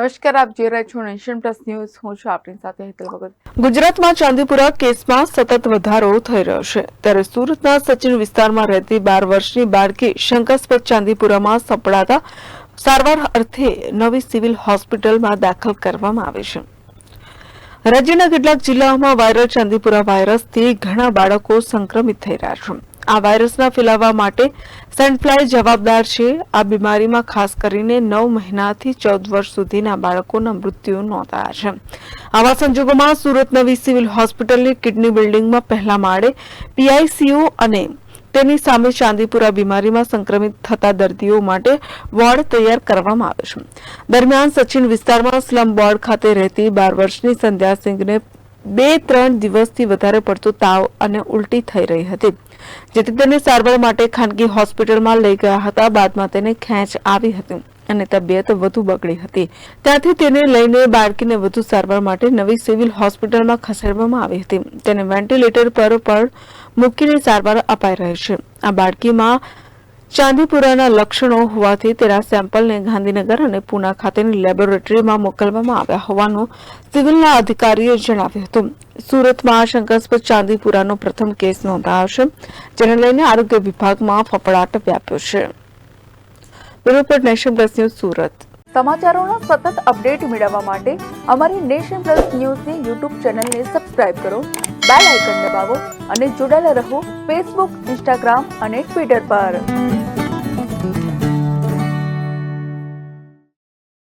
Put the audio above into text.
નમસ્કાર, આપ જોઈ રહ્યા છો નેશન પ્લસ ન્યૂઝ. હું છું આપની સાથે હેતલ ભગત. ગુજરાતમાં ચાંદીપુરા કેસમાં સતત વધારો થઈ રહ્યો છે. ત્યારે સુરતના સચિન વિસ્તારમાં રહેતી બાર વર્ષની બાળકી શંકાસ્પદ ચાંદીપુરામાં સપડાતા સારવાર અર્થે નવી સિવિલ હોસ્પિટલમાં દાખલ કરવામાં આવી છે. રાજ્યના કેટલાક જિલ્લાઓમાં વાયરલ ચાંદીપુરા વાયરસથી ઘણા બાળકો સંક્રમિત થઈ રહ્યા છે. આ વાયરસના ફેલાવા માટે સેન્ડફ્લાય જવાબદાર છે. આ બીમારીમાં ખાસ કરીને નવ મહિનાથી ચૌદ વર્ષ સુધીના બાળકોના મૃત્યુ નોંધાયા છે. આવા સંજોગોમાં સુરત નવી સિવિલ હોસ્પિટલની કિડની બિલ્ડિંગમાં પહેલા માળે પીઆઈસીયુ અને તેની સામે ચાંદીપુરા બીમારીમાં સંક્રમિત થતા દર્દીઓ માટે વોર્ડ તૈયાર કરવામાં આવ્યો છે. દરમિયાન સચિન વિસ્તારમાં સ્લમ બોર્ડ ખાતે રહેતી બાર વર્ષની સંધ્યા સિંઘને બે ત્રણ દિવસથી વધારે પડતો તાવ અને ઉલટી થઈ રહી હતી, જેથી તેને સારવાર માટે ખાનગી હોસ્પિટલમાં લઈ ગયા હતા. બાદમાં તેને ખેંચ આવી હતી અને તબિયત વધુ બગડી હતી. ત્યાંથી તેને લઈને બાળકીને વધુ સારવાર માટે નવી સિવિલ હોસ્પિટલમાં ખસેડવામાં આવી હતી. તેને વેન્ટિલેટર પર પણ મૂકીને સારવાર અપાઈ રહી છે. આ બાળકીમાં ચાંદીપુરાના લક્ષણો હોવાથી તેના સેમ્પલને ગાંધીનગર અને પુના ખાતેની લેબોરેટરીમાં મોકલવામાં આવ્યા હોવાનું સિવિલના અધિકારીએ જણાવ્યું હતું. સુરતમાં શંકાસ્પદ ચાંદીપુરાનો પ્રથમ કેસ નોંધાયો છે, જેને લઈને આરોગ્ય વિભાગમાં ફફડાટ વ્યાપ્યો છે. Nation plus news Surat. સમાચારોનો સતત અપડેટ મેળવવા માટે અમારી નેશન પ્લસ ન્યૂઝની યુટ્યુબ ચેનલને સબસ્ક્રાઇબ કરો, બેલ આઇકન દબાવો અને જોડાયેલા રહો ફેસબુક, ઇન્સ્ટાગ્રામ અને ટ્વિટર પર.